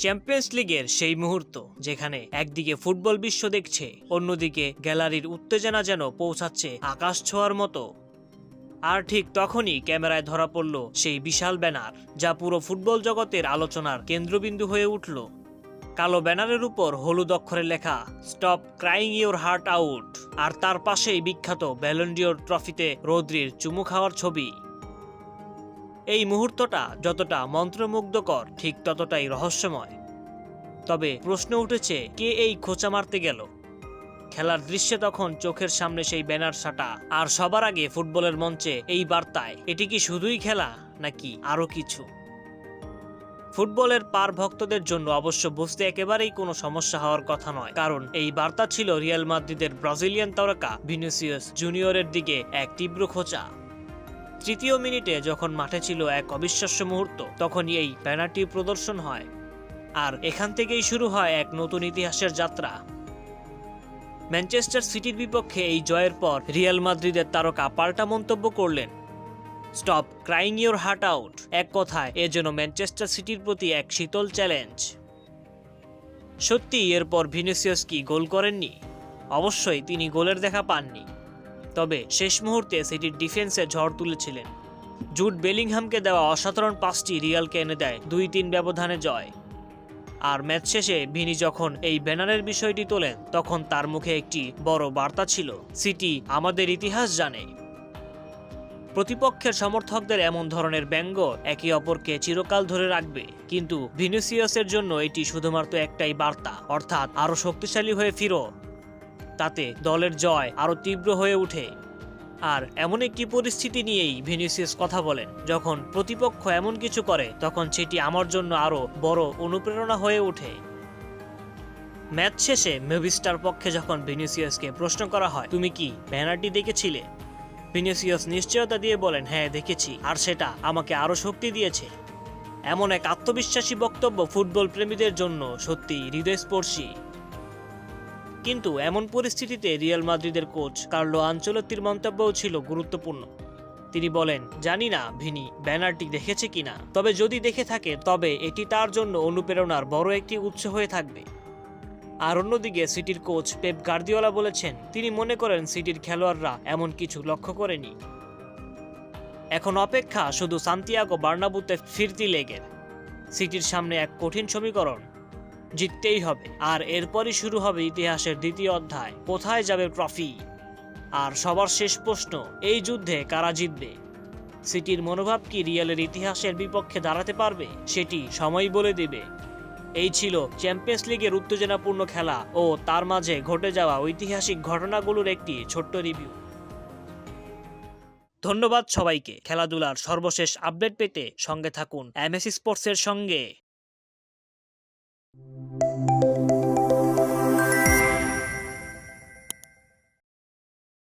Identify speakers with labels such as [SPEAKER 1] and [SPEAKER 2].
[SPEAKER 1] Champions লিগের সেই মুহূর্ত, যেখানে একদিকে ফুটবল বিশ্ব দেখছে, অন্যদিকে গ্যালারির উত্তেজনা যেন পৌঁছাচ্ছে আকাশ ছোঁয়ার মতো। আর ঠিক তখনই ক্যামেরায় ধরা পড়ল সেই বিশাল ব্যানার, যা পুরো ফুটবল জগতের আলোচনার কেন্দ্রবিন্দু হয়ে উঠল। কালো ব্যানারের উপর হলুদ অক্ষরে লেখা stop crying your heart out আর তার পাশেই বিখ্যাত ব্যালন্ডিওর ট্রফিতে রৌদ্রির চুমু খাওয়ার ছবি। এই মুহূর্তটা যতটা মন্ত্রমুগ্ধকর, ঠিক ততটাই রহস্যময়। তবে প্রশ্ন উঠেছে, কে এই খোঁচা মারতে গেল? খেলার দৃশ্যে তখন চোখের সামনে সেই ব্যানার সাটা, আর সবার আগে ফুটবলের মঞ্চে এই বার্তায়, এটি কি শুধুই খেলা, নাকি আরও কিছু? ফুটবলের পার ভক্তদের জন্য অবশ্য বুঝতে একেবারেই কোনো সমস্যা হওয়ার কথা নয়, কারণ এই বার্তা ছিল রিয়াল মাদ্রিদের ব্রাজিলিয়ান তারকা ভিনিসিয়াস জুনিয়রের দিকে এক তীব্র খোঁচা। তৃতীয় মিনিটে যখন মাঠে ছিল এক অবিশ্বাস্য মুহূর্ত, তখনই এই ব্যানারটি প্রদর্শন হয়। আর এখান থেকেই শুরু হয় এক নতুন ইতিহাসের যাত্রা। ম্যানচেস্টার সিটির বিপক্ষে এই জয়ের পর রিয়াল মাদ্রিদের তারকা পাল্টা মন্তব্য করলেন। Stop crying your heart out. এক কথায়, এ যেন ম্যানচেস্টার সিটির প্রতি এক শীতল চ্যালেঞ্জ। সত্যি এরপর ভিনিসিয়াস কি গোল করেননি? অবশ্যই তিনি গোলের দেখা পাননি। তবে শেষ মুহূর্তে সিটির ডিফেন্সে ঝড় তুলেছিলেন। জুট বেলিংহামকে দেওয়া অসাধারণ পাঁচটি রিয়ালকে এনে দেয় দুই তিন ব্যবধানে জয়। আর ম্যাচ শেষে ভিনি যখন এই ব্যানারের বিষয়টি তোলেন, তখন তার মুখে একটি বড় বার্তা ছিল, সিটি আমাদের ইতিহাস জানে। প্রতিপক্ষের সমর্থকদের এমন ধরনের ব্যঙ্গ একে অপরকে চিরকাল ধরে রাখবে, কিন্তু ভিনিসিয়াসের জন্য এটি শুধুমাত্র একটাই বার্তা, অর্থাৎ আরও শক্তিশালী হয়ে ফিরো। তাতে দলের জয় আরও তীব্র হয়ে ওঠে। আর এমন একটি পরিস্থিতি নিয়েই ভিনিসিয়াস কথা বলেন। যখন প্রতিপক্ষ এমন কিছু করে, তখন সেটি আমার জন্য আরও বড় অনুপ্রেরণা হয়ে ওঠে। ম্যাচ শেষে মেভিস্টার পক্ষে যখন ভিনিসিয়াসকে প্রশ্ন করা হয়, তুমি কি ব্যানারটি দেখেছিলে? ভিনিসিয়াস নিশ্চয়তা দিয়ে বলেন হ্যাঁ দেখেছি। আর সেটা আমাকে আরও শক্তি দিয়েছে। এমন এক আত্মবিশ্বাসী বক্তব্য ফুটবল প্রেমীদের জন্য সত্যি হৃদয়স্পর্শী। কিন্তু এমন পরিস্থিতিতে রিয়াল মাদ্রিদের কোচ কার্লো আঞ্চলত্তির মন্তব্যও ছিল গুরুত্বপূর্ণ। তিনি বলেন, জানি না, ভিনি, ব্যানারটি দেখেছে কিনা। তবে যদি দেখে থাকে, তবে এটি তার জন্য অনুপ্রেরণার বড় একটি উৎস হয়ে থাকবে। আর অন্যদিকে সিটির কোচ পেপ গার্দিওলা বলেছেন, তিনি মনে করেন সিটির খেলোয়াড়রা এমন কিছু লক্ষ্য করেনি। এখন অপেক্ষা শুধু সান্তিয়াগো বার্নাবুতে ফিরতি লেগের। সিটির সামনে এক কঠিন সমীকরণ। জিততেই হবে। আর এরপরই শুরু হবে ইতিহাসের দ্বিতীয় অধ্যায়। কোথায় যাবে ট্রফি? আর সবার শেষ প্রশ্ন, এই যুদ্ধে কারা জিতবে? সিটির মনোভাব কি রিয়ালের ইতিহাসের বিপক্ষে দাঁড়াতে পারবে? সেটি সময় বলে দেবে। এই ছিল চ্যাম্পিয়ন্স লিগের উত্তেজনাপূর্ণ খেলা ও তার মাঝে ঘটে যাওয়া ঐতিহাসিক ঘটনাগুলোর একটি ছোট্ট রিভিউ। ধন্যবাদ সবাইকে। খেলাধুলার সর্বশেষ আপডেট পেতে সঙ্গে থাকুন এমএসি স্পোর্টসের সঙ্গে।